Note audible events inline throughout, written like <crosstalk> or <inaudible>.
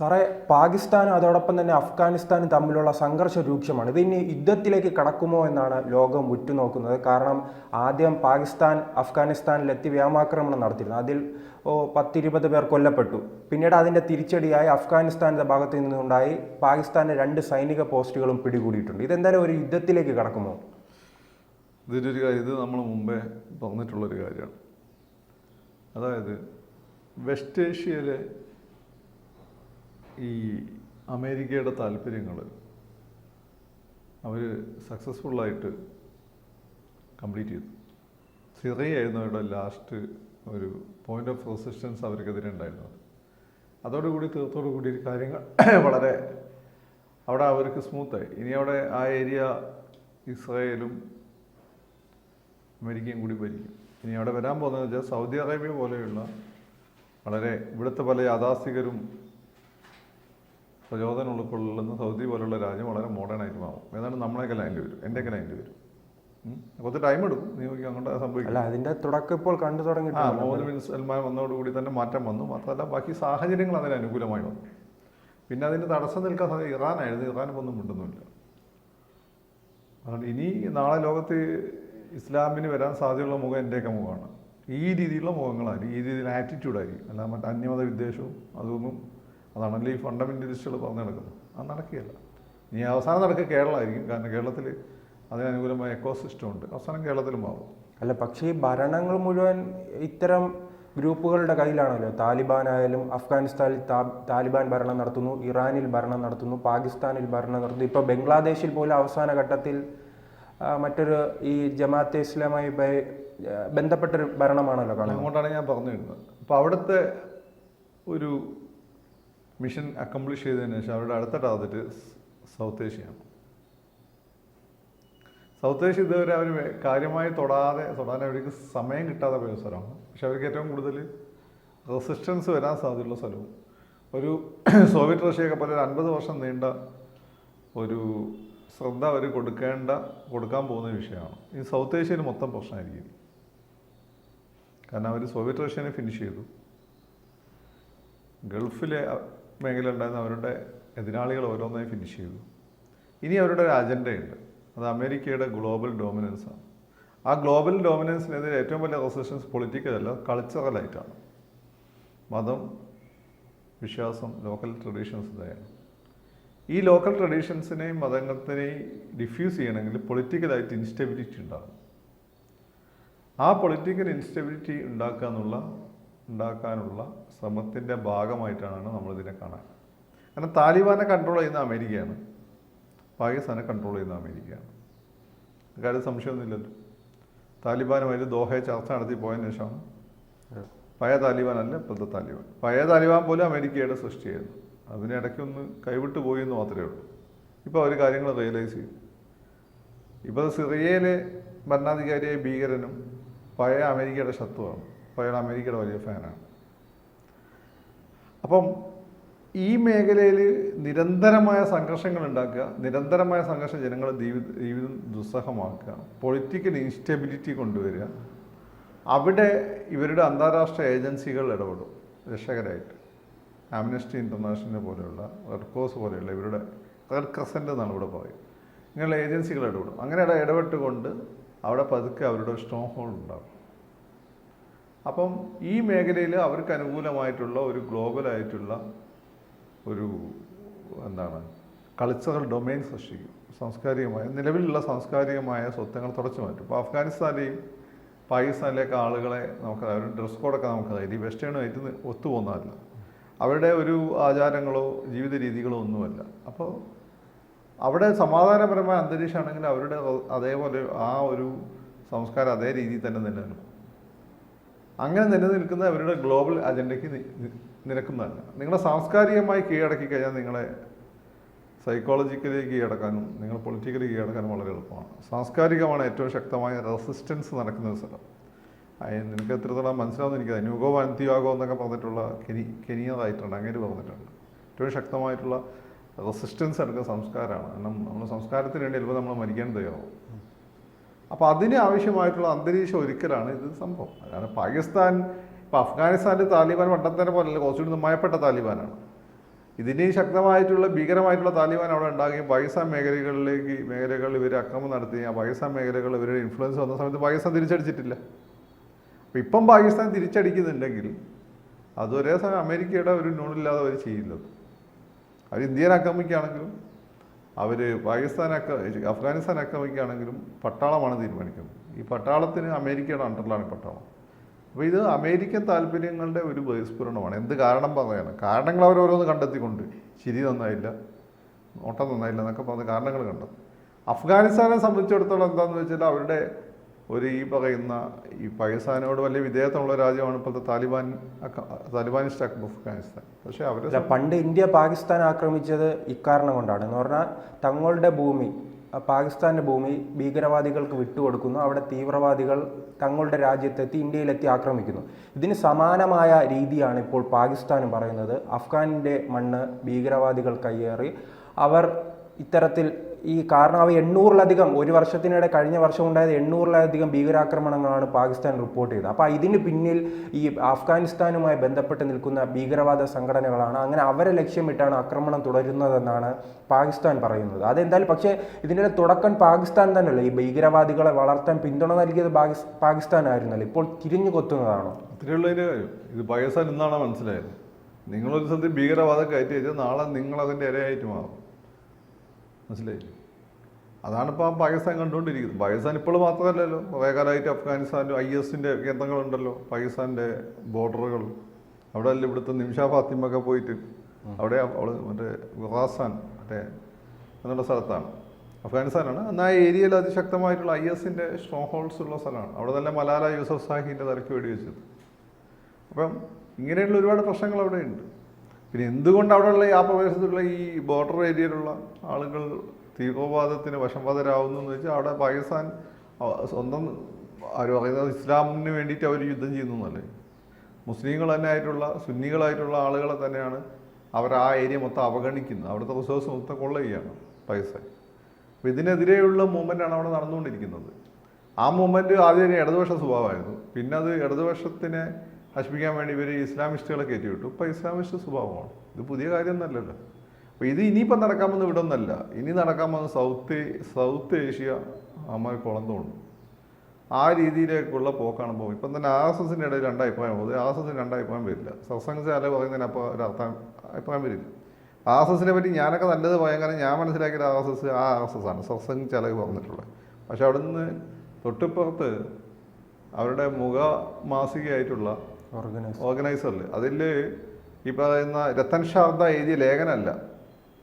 സാറേ പാകിസ്ഥാനും അതോടൊപ്പം തന്നെ അഫ്ഗാനിസ്ഥാനും തമ്മിലുള്ള സംഘർഷം രൂക്ഷമാണ്. ഇത് ഇനി യുദ്ധത്തിലേക്ക് കടക്കുമോ എന്നാണ് ലോകം ഉറ്റുനോക്കുന്നത്. കാരണം ആദ്യം പാകിസ്ഥാൻ അഫ്ഗാനിസ്ഥാനിലെത്തി വ്യോമാക്രമണം നടത്തിയിരുന്നു. അതിൽ പത്തിരുപത് പേർ കൊല്ലപ്പെട്ടു. പിന്നീട് അതിന്റെ തിരിച്ചടിയായി അഫ്ഗാനിസ്ഥാന്റെ ഭാഗത്ത് നിന്നുണ്ടായി പാകിസ്ഥാന്റെ രണ്ട് സൈനിക പോസ്റ്റുകളും പിടികൂടിയിട്ടുണ്ട്. ഇതെന്തായാലും ഒരു യുദ്ധത്തിലേക്ക് കടക്കുമോ? ഇതിന്റെ ഒരു കാര്യം ഇത് നമ്മൾ മുമ്പേ പറഞ്ഞിട്ടുള്ളൊരു കാര്യമാണ്. അതായത് വെസ്റ്റ് ഏഷ്യയിലെ ഈ അമേരിക്കയുടെ താല്പര്യങ്ങൾ അവർ സക്സസ്ഫുള്ളായിട്ട് കംപ്ലീറ്റ് ചെയ്തു. സിറിയായിരുന്നു അവരുടെ ലാസ്റ്റ് ഒരു പോയിന്റ് ഓഫ് റെസിസ്റ്റൻസ് അവർക്കെതിരെ ഉണ്ടായിരുന്നത്. അതോടുകൂടി തീർത്തോടുകൂടി കാര്യങ്ങൾ <clears throat> വളരെ അവിടെ അവർക്ക് സ്മൂത്തായി ഇനി അവിടെ ആ ഏരിയ ഇസ്രായേലും അമേരിക്കയും കൂടി ഭരിക്കും. ഇനി അവിടെ വരാൻ പോകുന്നത് വെച്ചാൽ സൗദി അറേബ്യ പോലെയുള്ള വളരെ ഇവിടുത്തെ പല യാഥാസ്ഥികരും പ്രചോദനം ഉൾക്കൊള്ളുന്ന സൗദി പോലുള്ള രാജ്യം വളരെ മോഡേൺ ആയിട്ട് മാറും. ഏതാണ്ട് നമ്മളെയൊക്കെ ലൈൻഡ് വരും. എന്റെയൊക്കെ ലൈൻഡ് വരും. കുറച്ച് ടൈം എടുക്കും. നീ നോക്കി അങ്ങോട്ട് സംഭവിക്കും. അല്ല അതിന്റെ തുടക്കം ഇപ്പോൾ കണ്ടു ആ തുടങ്ങിയിട്ടുണ്ട് മുഹമ്മദ് ബിൻ സൽമാൻ വന്നതോടുകൂടി തന്നെ മാറ്റം വന്നു. മാത്രമല്ല ബാക്കി സാഹചര്യങ്ങൾ അതിന് അനുകൂലമായി വന്നു. പിന്നെ അതിന് തടസ്സം നിൽക്കാൻ സാധ്യത ഇറാനായിരുന്നു. ഇറാനും ഒന്നും മിണ്ടുന്നുമില്ല. അതുകൊണ്ട് ഇനി നാളെ ലോകത്ത് ഇസ്ലാമിന് വരാൻ സാധ്യതയുള്ള മുഖം എന്റെയൊക്കെ മുഖമാണ്. ഈ രീതിയിലുള്ള മുഖങ്ങളായിരിക്കും. ഈ രീതിയിൽ ആറ്റിറ്റ്യൂഡായിരിക്കും അല്ല മറ്റേ അന്യമത വിദ്വേഷവും അതൊന്നും അതാണല്ലോ ഈ ഫണ്ടമെന്റലിസ്റ്റുകൾ പറഞ്ഞു നടക്കുന്നത്. അത് നടക്കുകയല്ല. ഇനി അവസാനം നടക്കുക കേരളമായിരിക്കും. കാരണം കേരളത്തിൽ അതിനനുകൂലമായ എക്കോ സിസ്റ്റം ഉണ്ട്. അവസാനം കേരളത്തിലും മാറും. അല്ല പക്ഷേ ഈ ഭരണങ്ങൾ മുഴുവൻ ഇത്തരം ഗ്രൂപ്പുകളുടെ കയ്യിലാണല്ലോ. താലിബാൻ ആയാലും അഫ്ഗാനിസ്ഥാനിൽ താലിബാൻ ഭരണം നടത്തുന്നു ഇറാനിൽ ഭരണം നടത്തുന്നു പാകിസ്ഥാനിൽ ഭരണം നടത്തുന്നു. ഇപ്പോൾ ബംഗ്ലാദേശിൽ പോലും അവസാന ഘട്ടത്തിൽ മറ്റൊരു ഈ ജമാഅത്തെ ഇസ്ലാമായി ബന്ധപ്പെട്ടൊരു ഭരണമാണല്ലോ കാണുന്നത്. അങ്ങോട്ടാണ് ഞാൻ പറഞ്ഞു വരുന്നത് അപ്പോൾ അവിടുത്തെ ഒരു മിഷൻ അക്കംപ്ലിഷ് ചെയ്തതിന് ശേഷം അവരുടെ അടുത്ത ടാർഗറ്റ് സൗത്ത് ഏഷ്യയാണ്. സൗത്ത് ഏഷ്യ ഇതുവരെ അവർ കാര്യമായി തൊടാതെ തൊടാൻ അവർക്ക് സമയം കിട്ടാതെ പോയ സ്ഥലമാണ്. പക്ഷെ അവർക്ക് ഏറ്റവും കൂടുതൽ റെസിസ്റ്റൻസ് വരാൻ സാധ്യതയുള്ള സ്ഥലവും. ഒരു <clears throat> സോവിയറ്റ് റഷ്യയൊക്കെ പോലെ ഒരു അൻപത് വർഷം നീണ്ട ഒരു ശ്രദ്ധ അവർ കൊടുക്കേണ്ട കൊടുക്കാൻ പോകുന്ന വിഷയമാണ്. ഈ സൗത്ത് ഏഷ്യയിൽ മൊത്തം പ്രശ്നമായിരിക്കും. കാരണം അവർ സോവിയറ്റ് റഷ്യനെ ഫിനിഷ് ചെയ്തു. ഗൾഫിലെ മേഖല ഉണ്ടായിരുന്ന അവരുടെ എതിരാളികൾ ഓരോന്നായി ഫിനിഷ് ചെയ്തു. ഇനി അവരുടെ ഒരു അജണ്ടയുണ്ട് അത് അമേരിക്കയുടെ ഗ്ലോബൽ ഡോമിനൻസാണ് ആ ഗ്ലോബൽ ഡോമിനൻസിനെതിരെ ഏറ്റവും വലിയ റെസിസ്റ്റൻസ് പൊളിറ്റിക്കൽ അല്ല കൾച്ചറലായിട്ടാണ് മതം വിശ്വാസം ലോക്കൽ ട്രഡീഷൻസ് ഇതായാണ് ഈ ലോക്കൽ ട്രഡീഷൻസിനെയും മതങ്ങളെയും ഡിഫ്യൂസ് ചെയ്യണമെങ്കിൽ പൊളിറ്റിക്കലായിട്ട് ഇൻസ്റ്റെബിലിറ്റി ഉണ്ടാകും ആ പൊളിറ്റിക്കൽ ഇൻസ്റ്റെബിലിറ്റി ഉണ്ടാക്കാനുള്ള ഉണ്ടാക്കാനുള്ള ശ്രമത്തിന്റെ ഭാഗമായിട്ടാണ് നമ്മളിതിനെ കാണാൻ. കാരണം താലിബാനെ കൺട്രോൾ ചെയ്യുന്ന അമേരിക്കയാണ്. പാകിസ്ഥാനെ കൺട്രോൾ ചെയ്യുന്ന അമേരിക്കയാണ്. കാര്യം സംശയമൊന്നുമില്ലല്ലോ. താലിബാനുമായിട്ട് ദോഹയെ ചർച്ച നടത്തി പോയതിനു ശേഷമാണ്. പഴയ താലിബാൻ അല്ല ഇപ്പോഴത്തെ താലിബാൻ. പഴയ താലിബാൻ പോലും അമേരിക്കയുടെ സൃഷ്ടിയായിരുന്നു. അതിനിടയ്ക്കൊന്ന് കൈവിട്ട് പോയി എന്ന് മാത്രമേ ഉള്ളൂ. ഇപ്പോൾ അവർ കാര്യങ്ങൾ റിയലൈസ് ചെയ്തു. ഇപ്പോൾ സിറിയയിലെ ഭരണാധികാരിയായ ഭീകരനും പഴയ അമേരിക്കയുടെ ശത്രുവാണ്. പഴയ അമേരിക്കയുടെ വലിയ ഫാനാണ് അപ്പം ഈ മേഖലയിൽ നിരന്തരമായ സംഘർഷങ്ങൾ ഉണ്ടാക്കുക നിരന്തരമായ സംഘർഷം ജനങ്ങളുടെ ജീവിത ജീവിതം ദുസ്സഹമാക്കുക പൊളിറ്റിക്കൽ ഇൻസ്റ്റെബിലിറ്റി കൊണ്ടുവരിക അവിടെ ഇവരുടെ അന്താരാഷ്ട്ര ഏജൻസികൾ ഇടപെടും രക്ഷകരായിട്ട്. ആംനസ്റ്റി ഇന്റർനാഷണൽ പോലെയുള്ള റെഡ് ക്രോസ് പോലെയുള്ള ഇവരുടെ റെഡ് ക്രസന്റ് എന്നാണ് ഇവിടെ പറയും ഇങ്ങനെയുള്ള ഏജൻസികൾ ഇടപെടും. അങ്ങനെ ഇട ഇടപെട്ടുകൊണ്ട് അവിടെ പതുക്കെ അവരുടെ സ്ട്രോങ് ഹോൾഡ് ഉണ്ടാകും അപ്പം ഈ മേഖലയിൽ അവർക്ക് അനുകൂലമായിട്ടുള്ള ഒരു ഗ്ലോബലായിട്ടുള്ള ഒരു എന്താണ് കൾച്ചറൽ ഡൊമൈൻ സൃഷ്ടിക്കും. സാംസ്കാരികമായ നിലവിലുള്ള സാംസ്കാരികമായ സ്വത്തങ്ങൾ തുടച്ചു മാറ്റും. ഇപ്പോൾ അഫ്ഗാനിസ്ഥാനിലെയും പാകിസ്ഥാനിലേക്ക് ആളുകളെ നമുക്ക് അവരുടെ ഡ്രസ് കോഡൊക്കെ നമുക്ക് ഈ വെസ്റ്റേണുമായിട്ട് ഒത്തുപോകുന്നതല്ല. അവരുടെ ഒരു ആചാരങ്ങളോ ജീവിത രീതികളോ ഒന്നുമല്ല. അപ്പോൾ അവിടെ സമാധാനപരമായ അന്തരീക്ഷമാണെങ്കിൽ അവരുടെ അതേപോലെ ആ ഒരു സംസ്കാരം അതേ രീതിയിൽ തന്നെ നിലനിൽക്കും. അങ്ങനെ നിലനിൽക്കുന്ന അവരുടെ ഗ്ലോബൽ അജണ്ടയ്ക്ക് നിരക്കുന്നതല്ല നിങ്ങളെ സാംസ്കാരികമായി കീഴടക്കി കഴിഞ്ഞാൽ നിങ്ങളെ സൈക്കോളജിക്കലി കീഴടക്കാനും നിങ്ങൾ പൊളിറ്റിക്കലി കീഴടക്കാനും വളരെ എളുപ്പമാണ്. സാംസ്കാരികമാണ് ഏറ്റവും ശക്തമായ റെസിസ്റ്റൻസ് നടക്കുന്ന ഒരു സ്ഥലം. നിനക്ക് എത്രത്തോളം മനസ്സിലാവുന്ന എനിക്ക് ന്യൂഗോ അന്ത്യാഗോ എന്നൊക്കെ പറഞ്ഞിട്ടുള്ള കെനി കെനിയതായിട്ടുണ്ട് അങ്ങനെ പറഞ്ഞിട്ടുണ്ട്. ഏറ്റവും ശക്തമായിട്ടുള്ള റെസിസ്റ്റൻസ് എടുക്കുന്ന സംസ്കാരമാണ്. കാരണം നമ്മൾ സംസ്കാരത്തിന് വേണ്ടി ചിലപ്പോൾ നമ്മൾ മരിക്കാൻ തയ്യാറാവും. അപ്പോൾ അതിന് ആവശ്യമായിട്ടുള്ള അന്തരീക്ഷം ഒരുക്കലാണ് ഇത് സംഭവം. അതാണ് പാകിസ്ഥാൻ ഇപ്പോൾ അഫ്ഗാനിസ്ഥാനിൽ താലിബാൻ പണ്ടത്തേനെ പോലല്ല കുറച്ചുകൂടി നിർമ്മയപ്പെട്ട താലിബാനാണ്. ഇതിന് ശക്തമായിട്ടുള്ള ഭീകരമായിട്ടുള്ള താലിബാൻ അവിടെ ഉണ്ടാകുകയും പാകിസ്ഥാൻ മേഖലകളിലേക്ക് മേഖലകളിൽ ഇവർ അക്രമം നടത്തി ആ പാകിസ്ഥാൻ മേഖലകളിൽ ഇവരുടെ ഇൻഫ്ലുവൻസ് വന്ന സമയത്ത് പാകിസ്ഥാൻ തിരിച്ചടിച്ചിട്ടില്ല. അപ്പം ഇപ്പം പാകിസ്ഥാൻ തിരിച്ചടിക്കുന്നുണ്ടെങ്കിൽ അത് ഒരേ സമയം അമേരിക്കയുടെ ഒരു നൂണില്ലാതെ അവർ ചെയ്യില്ലത് അവർ ഇന്ത്യനെ ആക്രമിക്കുകയാണെങ്കിലും അവർ പാകിസ്ഥാൻ അക്ര അഫ്ഗാനിസ്ഥാൻ ആക്രമിക്കുകയാണെങ്കിലും പട്ടാളമാണ് തീരുമാനിക്കുന്നത്. ഈ പട്ടാളത്തിന് അമേരിക്കയുടെ അണ്ടറിലാണ് പട്ടാളം. അപ്പോൾ ഇത് അമേരിക്കൻ താല്പര്യങ്ങളുടെ ഒരു ബഹിസ്ഫുരണമാണ് എന്ത് കാരണം പറയാനാണ്? കാരണങ്ങൾ അവരോരോന്ന് കണ്ടെത്തിക്കൊണ്ട് ശരി നന്നായില്ല നോട്ടം നന്നായില്ല എന്നൊക്കെ പറഞ്ഞ കാരണങ്ങൾ കണ്ടെത്തും. അഫ്ഗാനിസ്ഥാനെ സംബന്ധിച്ചിടത്തോളം എന്താണെന്ന് വെച്ചാൽ അവരുടെ ഒരു ഈ പറയുന്ന ഈ പാകിസ്ഥാനോട് വലിയ വിധേയത്വമുള്ള രാജ്യമാണ് ഇപ്പോഴത്തെ താലിബാൻ താലിബാനിസ്റ്റ് അഫ്ഗാനിസ്ഥാൻ. പക്ഷേ അവർ പണ്ട് ഇന്ത്യ പാകിസ്ഥാൻ ആക്രമിച്ചത് ഇക്കാരണം കൊണ്ടാണ്. എന്ന് പറഞ്ഞാൽ തങ്ങളുടെ ഭൂമി പാകിസ്ഥാന്റെ ഭൂമി ഭീകരവാദികൾക്ക് വിട്ടുകൊടുക്കുന്നു. അവിടെ തീവ്രവാദികൾ തങ്ങളുടെ രാജ്യത്തെത്തി ഇന്ത്യയിലെത്തി ആക്രമിക്കുന്നു. ഇതിന് സമാനമായ രീതിയാണ് ഇപ്പോൾ പാകിസ്ഥാനും പറയുന്നത്. അഫ്ഗാനിന്റെ മണ്ണ് ഭീകരവാദികൾ കയ്യേറി. അവർ ഇത്തരത്തിൽ ഈ കാരണം അവ എണ്ണൂറിലധികം ഒരു വർഷത്തിനിടെ കഴിഞ്ഞ വർഷം ഉണ്ടായത് എണ്ണൂറിലധികം ഭീകരാക്രമണങ്ങളാണ് പാകിസ്ഥാൻ റിപ്പോർട്ട് ചെയ്തത്. അപ്പോൾ ഇതിന് പിന്നിൽ ഈ അഫ്ഗാനിസ്ഥാനുമായി ബന്ധപ്പെട്ട് നിൽക്കുന്ന ഭീകരവാദ സംഘടനകളാണ് അങ്ങനെ അവരെ ലക്ഷ്യമിട്ടാണ് ആക്രമണം തുടരുന്നതെന്നാണ് പാകിസ്ഥാൻ പറയുന്നത്. അതെന്തായാലും പക്ഷേ ഇതിന്റെ തുടക്കം പാകിസ്ഥാൻ തന്നെയല്ലേ? ഈ ഭീകരവാദികളെ വളർത്താൻ പിന്തുണ നൽകിയത് പാകിസ്ഥാനായിരുന്നല്ലോ. ഇപ്പോൾ തിരിഞ്ഞു കൊത്തുന്നതാണോ? ഇത് പാകിസ്ഥാൻ എന്നാണ് മനസ്സിലായത്? നിങ്ങളൊരു സ്ഥലത്ത് ഭീകരവാദം കയറ്റി വെച്ചാൽ നാളെ നിങ്ങളതിന്റെ ഇരയായിട്ട് മാറും. മനസ്സിലായില്ലേ? അതാണ് ഇപ്പോൾ പാകിസ്ഥാൻ കണ്ടുകൊണ്ടിരിക്കുന്നത്. പാകിസ്ഥാൻ ഇപ്പോൾ മാത്രമല്ലല്ലോ. കുറേ കാലമായിട്ട് അഫ്ഗാനിസ്ഥാനിലും ഐ എസിന്റെ കേന്ദ്രങ്ങളുണ്ടല്ലോ. പാകിസ്ഥാന്റെ ബോർഡറുകൾ. അവിടെ അല്ല ഇവിടുത്തെ നിമിഷ ഫാത്തിമൊക്കെ പോയിട്ട്. അവിടെ അവൾ മറ്റേ ഖുറാസാൻ മറ്റേ എന്നുള്ള സ്ഥലത്താണ്. അഫ്ഗാനിസ്ഥാനാണ്. എന്നാൽ ആ ഏരിയയിൽ അതിശക്തമായിട്ടുള്ള ഐ എസിന്റെ സ്ട്രോങ് ഹോൾസ് ഉള്ള സ്ഥലമാണ്. അവിടെ തന്നെ മലാല യൂസഫ് സാഹിന്റെ തലക്ക് വെടിവെച്ചത്. അപ്പം ഇങ്ങനെയുള്ള ഒരുപാട് പ്രശ്നങ്ങൾ അവിടെ ഉണ്ട് പിന്നെ എന്തുകൊണ്ട് അവിടെയുള്ള ആ പ്രദേശത്തുള്ള ഈ ബോർഡർ ഏരിയയിലുള്ള ആളുകൾ തീവ്രവാദത്തിന് വശംവദരാകുന്നു എന്ന് വെച്ചാൽ അവിടെ പാകിസ്ഥാൻ സ്വന്തം അവർ പറയുന്നത് ഇസ്ലാമിന് വേണ്ടിയിട്ട് അവർ യുദ്ധം ചെയ്യുന്നു എന്നല്ലേ? മുസ്ലിങ്ങൾ തന്നെ ആയിട്ടുള്ള സുന്നികളായിട്ടുള്ള ആളുകളെ തന്നെയാണ് അവർ ആ ഏരിയ മൊത്തം അവഗണിക്കുന്നത്. അവിടുത്തെ റിസോഴ്സ് മൊത്തം കൊള്ളുകയാണ് പാകിസ്ഥാൻ. അപ്പോൾ ഇതിനെതിരെയുള്ള മൂവ്മെന്റാണ് അവിടെ നടന്നുകൊണ്ടിരിക്കുന്നത്. ആ മൂവ്മെന്റ് ആദ്യം ഇടതുപക്ഷ സ്വഭാവമായിരുന്നു. പിന്നെ അത് ഇടതുപക്ഷത്തിനെ നശിപ്പിക്കാൻ വേണ്ടി ഇവർ ഇസ്ലാമിസ്റ്റുകളെ കയറ്റി വിട്ടു ഇപ്പോൾ ഇസ്ലാമിസ്റ്റ് സ്വഭാവമാണ്. ഇത് പുതിയ കാര്യമൊന്നുമല്ലല്ലോ. അപ്പോൾ ഇത് ഇനിയിപ്പം നടക്കാൻ പോകുന്ന ഇവിടെ ഒന്നല്ല ഇനി നടക്കാമെന്ന് സൗത്ത് സൗത്ത് ഏഷ്യ അമ്മായി കുളം ആ രീതിയിലേക്കുള്ള പോക്കാണ് പോകും ഇപ്പം തന്നെ ആർ എസ് എസിന്റെ ഇടയിൽ രണ്ടഭിപ്രായം പോകുന്നത് ആർ എസ് എസിന് രണ്ടഭിപ്രായം വരില്ല. സത്സംഗശാല പറയുന്നതിന് അപ്പോൾ ഒരു അർത്ഥം അഭിപ്രായം വരില്ല. ആർ എസ് എസിനെ പറ്റി ഞാനൊക്കെ നല്ലത് പറയാൻ കാരണം ഞാൻ മനസ്സിലാക്കിയത് ആർ എസ് എസ് ആ ആർ എസ് എസ് ആണ്. സത്സംഗ് ചാലക് പറഞ്ഞിട്ടുള്ളത്. പക്ഷെ അവിടെ നിന്ന് തൊട്ടിപ്പുറത്ത് അവരുടെ മുഖ മാസികയായിട്ടുള്ള ഓർഗനൈസറിൽ അതിൽ ഈ പറയുന്ന രത്തൻ ശാർദ എഴുതിയ ലേഖനമല്ല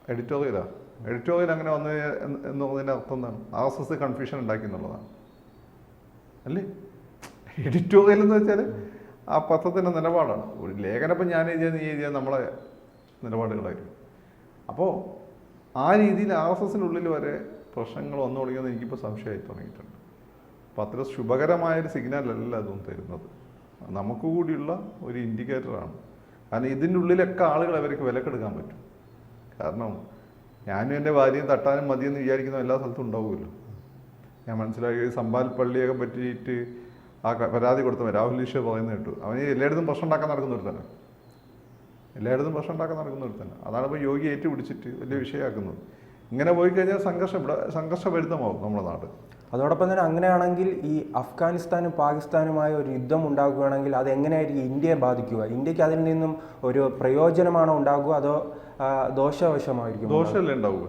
എഡിറ്റോറിയലാ എഡിറ്റോറിയൽ അങ്ങനെ വന്നു എന്ന് എന്ന് പറഞ്ഞതിന്റെ അർത്ഥം എന്താണ്? ആർ എസ് എസ് കൺഫ്യൂഷൻ ഉണ്ടാക്കി എന്നുള്ളതാണ്. അല്ലേ? എഡിറ്റോറിയൽ എന്ന് വെച്ചാൽ ആ പത്രത്തിന്റെ നിലപാടാണ്. ഒരു ലേഖനം ഇപ്പം ഞാൻ എഴുതിയ നീ എഴുതിയ നമ്മളെ നിലപാടുകളായിരിക്കും. അപ്പോൾ ആ രീതിയിൽ ആർ എസ് എസിനുള്ളിൽ വരെ പ്രശ്നങ്ങൾ വന്നു തുടങ്ങിയെന്ന് എനിക്കിപ്പോൾ സംശയമായി തുടങ്ങിയിട്ടുണ്ട്. അപ്പോൾ അത്ര ശുഭകരമായൊരു സിഗ്നലല്ല അതൊന്നും തരുന്നത്. നമുക്ക് കൂടിയുള്ള ഒരു ഇൻഡിക്കേറ്ററാണ് കാരണം ഇതിന്റെ ഉള്ളിലൊക്കെ ആളുകൾ അവർക്ക് വിലക്കെടുക്കാൻ പറ്റും. കാരണം ഞാനും എന്റെ ഭാര്യയും തട്ടാനും മതിയെന്ന് വിചാരിക്കുന്ന എല്ലാ സ്ഥലത്തും ഉണ്ടാവുമല്ലോ. ഞാൻ മനസ്സിലാക്കി സമ്പാൽ പള്ളിയൊക്കെ പറ്റിയിട്ട് ആ പരാതി കൊടുത്തവൻ രാഹുൽ ഈശ്വർ പറയുന്നത് കേട്ടു. അവന് എല്ലായിടത്തും പ്രശ്നം ഉണ്ടാക്കാൻ നടക്കുന്ന ഒരു തന്നെ എല്ലായിടത്തും പ്രശ്നം ഉണ്ടാക്കാൻ നടക്കുന്ന ഒരു തന്നെ അതാണ് ഇപ്പോൾ യോഗി ഏറ്റുപിടിച്ചിട്ട് വലിയ വിഷയമാക്കുന്നത്. ഇങ്ങനെ പോയി കഴിഞ്ഞാൽ സംഘർഷം ഇവിടെ സംഘർഷഭരിതമാവും നമ്മുടെ നാട്. അതോടൊപ്പം തന്നെ അങ്ങനെയാണെങ്കിൽ ഈ അഫ്ഗാനിസ്ഥാനും പാകിസ്ഥാനുമായ ഒരു യുദ്ധം ഉണ്ടാക്കുകയാണെങ്കിൽ അത് എങ്ങനെയായിരിക്കും ഇന്ത്യയെ ബാധിക്കുക? ഇന്ത്യയ്ക്ക് അതിൽ നിന്നും ഒരു പ്രയോജനമാണോ ഉണ്ടാകുക? അതോ ദോഷവശമായിരിക്കും ദോഷമല്ലേ ഉണ്ടാവുക?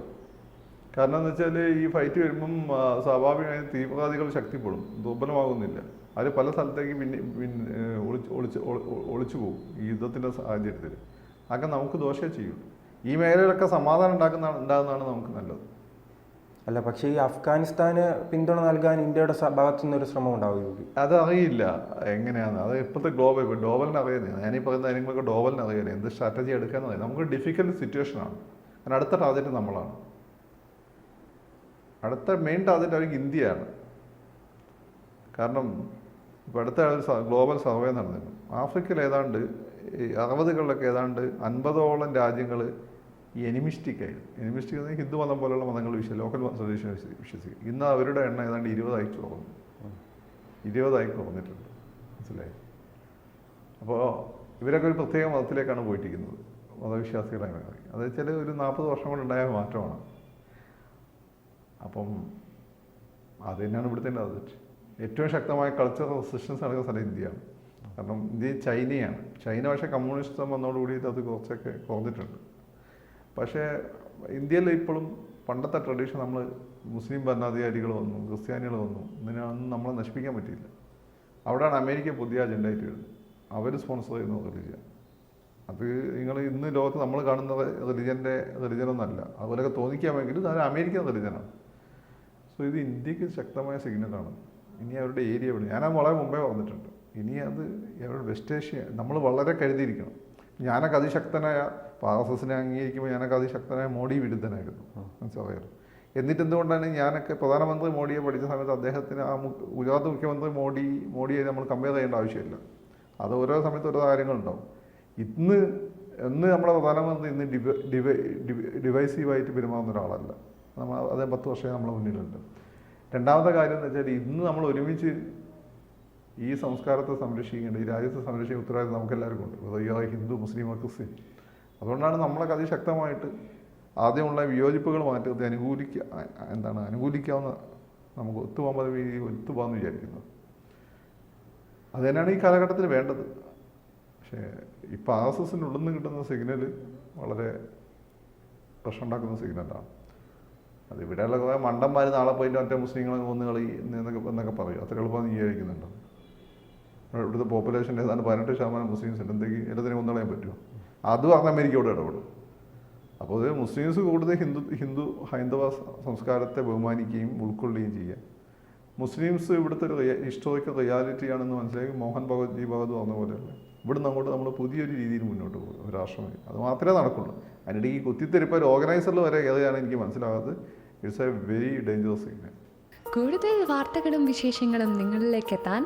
കാരണം എന്ന് വെച്ചാൽ ഈ ഫൈറ്റ് വരുമ്പം സ്വാഭാവികമായി തീവ്രവാദികൾ ശക്തിപ്പെടും ദുർബലമാകുന്നില്ല. അവർ പല സ്ഥലത്തേക്ക് പിന്നെ ഒളിച്ച് ഒളിച്ച് ഒളിച്ചു പോകും ഈ യുദ്ധത്തിന്റെ സാഹചര്യത്തിൽ അതൊക്കെ നമുക്ക് ദോഷമേ ചെയ്യും. ഈ മേഖലയിലൊക്കെ സമാധാനം ഉണ്ടാക്കുന്ന ഉണ്ടാകുന്നതാണ് നമുക്ക് നല്ലത്. അല്ല പക്ഷേ ഈ അഫ്ഗാനിസ്ഥാന് പിന്തുണ നൽകാൻ ഇന്ത്യയുടെ ഭാഗത്തു നിന്നൊരു ശ്രമം ഉണ്ടാവുകയും അത് അറിയില്ല. എങ്ങനെയാണ് അത് ഇപ്പോഴത്തെ ഗ്ലോബൽ ഇപ്പോൾ ഡോവലിന് അറിയുന്നത് ഞാനീ പറയുന്ന കാര്യങ്ങളൊക്കെ ഡോവലിന് അറിയാൻ എന്ത് സ്ട്രാറ്റജി എടുക്കാന്ന് അറിയാം നമുക്ക് ഡിഫിക്കൽട്ട് സിറ്റുവേഷനാണ് കാരണം അടുത്ത ടാർഗറ്റ് നമ്മളാണ്. അടുത്ത മെയിൻ ടാർഗറ്റ് അവർക്ക് ഇന്ത്യയാണ്. കാരണം ഇപ്പോൾ അടുത്ത ഗ്ലോബൽ സർവേ നടന്നിരുന്നു. ആഫ്രിക്കയിൽ ഏതാണ്ട് അറുപതുകളിലൊക്കെ ഏതാണ്ട് അൻപതോളം രാജ്യങ്ങൾ ഈ എനിമിസ്റ്റിക് ആയിരുന്നു എനിമിസ്റ്റിക് എന്ന് ഹിന്ദു മതം പോലുള്ള മതങ്ങൾ വിശ്വസിക്കും ലോക്കൽ ട്രഡീഷൻ വിശ്വസിക്കും. ഇന്ന് അവരുടെ എണ്ണം ഏതാണ്ട് ഇരുപതായി കുറഞ്ഞു. ഇരുപതായി കുറഞ്ഞിട്ടുണ്ട്. മനസ്സിലായി? അപ്പോൾ ഇവരൊക്കെ ഒരു പ്രത്യേക മതത്തിലേക്കാണ് പോയിട്ടിരിക്കുന്നത്. മതവിശ്വാസികളെ മാറി അത് വെച്ചാൽ ഒരു നാൽപ്പത് വർഷം കൊണ്ടുണ്ടായ മാറ്റമാണ്. അപ്പം അത് തന്നെയാണ് ഇവിടുത്തെ അത് ഏറ്റവും ശക്തമായ കൾച്ചർ റെസിസ്റ്റൻസ് നടക്കുന്ന സ്ഥലം ഇന്ത്യയാണ്. കാരണം ഇന്ത്യ ചൈനയാണ്. ചൈന പക്ഷേ കമ്മ്യൂണിസ്റ്റ് വന്നതോടുകൂടി അത് കുറച്ചൊക്കെ കുറഞ്ഞിട്ടുണ്ട്. പക്ഷേ ഇന്ത്യയിൽ ഇപ്പോഴും പണ്ടത്തെ ട്രഡീഷൻ നമ്മൾ മുസ്ലിം ഭരണാധികാരികൾ വന്നു ക്രിസ്ത്യാനികൾ വന്നു. ഇതിനൊന്നും നമ്മളെ നശിപ്പിക്കാൻ പറ്റിയില്ല. അവിടെയാണ് അമേരിക്ക പുതിയ അജണ്ട ആയിട്ട് വരുന്നത്. അവർ സ്പോൺസർ ചെയ്യുന്ന റിലിജിയൻ അത് നിങ്ങൾ ഇന്ന് ലോകത്ത് നമ്മൾ കാണുന്ന റിലിജന്റെ റിലിജനൊന്നല്ല അതുപോലെയൊക്കെ തോന്നിക്കാമെങ്കിലും അത് അമേരിക്കൻ റിലിജനാണ് സോ ഇത് ഇന്ത്യയ്ക്ക് ശക്തമായ സിഗ്നലാണ് ഇനി അവരുടെ ഏരിയ എവിടെ ഞാൻ വളരെ മുമ്പേ പറഞ്ഞിട്ടുണ്ട്. ഇനി അത് വെസ്റ്റ് ഏഷ്യ നമ്മൾ വളരെ കരുതിയിരിക്കണം. ഞാനൊക്കെ അതിശക്തനായ പാർസസിനെ അംഗീകരിക്കുമ്പോൾ ഞാനൊക്കെ അതിശക്തനായ മോഡി വിരുദ്ധനായിരുന്നു. മനസ്സിലായോ? എന്നിട്ട് എന്തുകൊണ്ടാണ് ഞാനൊക്കെ പ്രധാനമന്ത്രി മോഡിയെ പഠിച്ച സമയത്ത് അദ്ദേഹത്തിന് ആ മു- ഗുജറാത്ത് മുഖ്യമന്ത്രി മോഡി മോഡിയെ നമ്മൾ കമ്പയർ ചെയ്യേണ്ട ആവശ്യമില്ല. അത് ഓരോ സമയത്ത് ഓരോ കാര്യങ്ങളുണ്ടാവും. ഇന്ന് ഇന്ന് നമ്മുടെ പ്രധാനമന്ത്രി ഇന്ന് ഡിവ ഡിവ ഡിവ- ഡിവൈസീവായിട്ട് പെരുമാറുന്ന ഒരാളല്ല. നമ്മൾ അതേ പത്ത് വർഷമായി നമ്മളെ മുന്നിലുണ്ട്. രണ്ടാമത്തെ കാര്യം എന്ന് വെച്ചാൽ ഇന്ന് നമ്മൾ ഒരുമിച്ച് ഈ സംസ്കാരത്തെ സംരക്ഷിക്കേണ്ട ഈ രാജ്യത്തെ സംരക്ഷിക്കുന്ന ഉത്തരവാദിത്വം നമുക്ക് എല്ലാവർക്കും ഉണ്ട് വയ്യാതെ ഹിന്ദു മുസ്ലിം ക്രിസ്ത്യൻ. അതുകൊണ്ടാണ് നമ്മളൊക്കെ അതിശക്തമായിട്ട് ആദ്യമുള്ള വിയോജിപ്പുകൾ മാറ്റത്തെ അനുകൂലിക്കുക അനുകൂലിക്ക എന്താണ് അനുകൂലിക്കാവുന്ന നമുക്ക് ഒത്തുപോകാൻ രീതിയിൽ ഒത്തുപോകാമെന്ന് വിചാരിക്കുന്നത് അത് തന്നെയാണ് ഈ കാലഘട്ടത്തിൽ വേണ്ടത്. പക്ഷേ ഇപ്പോൾ ആർ എസ് എസിന്റെ ഉള്ളിൽ നിന്ന് കിട്ടുന്ന സിഗ്നൽ വളരെ പ്രശ്നമുണ്ടാക്കുന്ന സിഗ്നലാണ് അത് ഇവിടെയുള്ള കുറേ മണ്ടന്മാർ നാളെ പോയിട്ട് മറ്റേ മുസ്ലിങ്ങളെ കൊന്നു കളി എന്നൊക്കെ എന്നൊക്കെ പറയും. അത്ര എളുപ്പമെന്ന് വിചാരിക്കുന്നുണ്ട്. ഇവിടുത്തെ പോപ്പുലേഷൻ ഏതാണ്ട് പതിനെട്ട് ശതമാനം മുസ്ലിംസ് ഉണ്ട്. എന്തെങ്കിലും എല്ലാത്തിനും കൊന്നുകളയാൻ പറ്റുമോ? അതും അന്ന് അമേരിക്കയോട് ഇടപെടും. അപ്പോൾ ഇത് മുസ്ലിംസ് കൂടുതൽ ഹിന്ദു ഹിന്ദു ഹൈന്ദവ സംസ്കാരത്തെ ബഹുമാനിക്കുകയും ഉൾക്കൊള്ളുകയും ചെയ്യുക. മുസ്ലിംസ് ഇവിടുത്തെ ഒരു ഹിസ്റ്റോറിക്കൽ റിയാലിറ്റിയാണെന്ന് മനസ്സിലാക്കി മോഹൻ ഭഗവത് ജി ഭഗത് പറഞ്ഞ പോലെയല്ല. ഇവിടുന്ന് അങ്ങോട്ട് നമ്മൾ പുതിയൊരു രീതിയിൽ മുന്നോട്ട് പോകും. ഒരു രാഷ്ട്രം. അത് മാത്രമേ നടക്കുള്ളൂ. അതിനിടെ ഈ കുത്തിത്തെരുപ്പ് ഒരു ഓർഗനൈസറിൽ വരെ ഏതാണ് എനിക്ക് മനസ്സിലാകാത്തത്? It's a very dangerous signal കൂടുതൽ വാർത്തകളും വിശേഷങ്ങളും നിങ്ങളിലേക്ക് എത്താൻ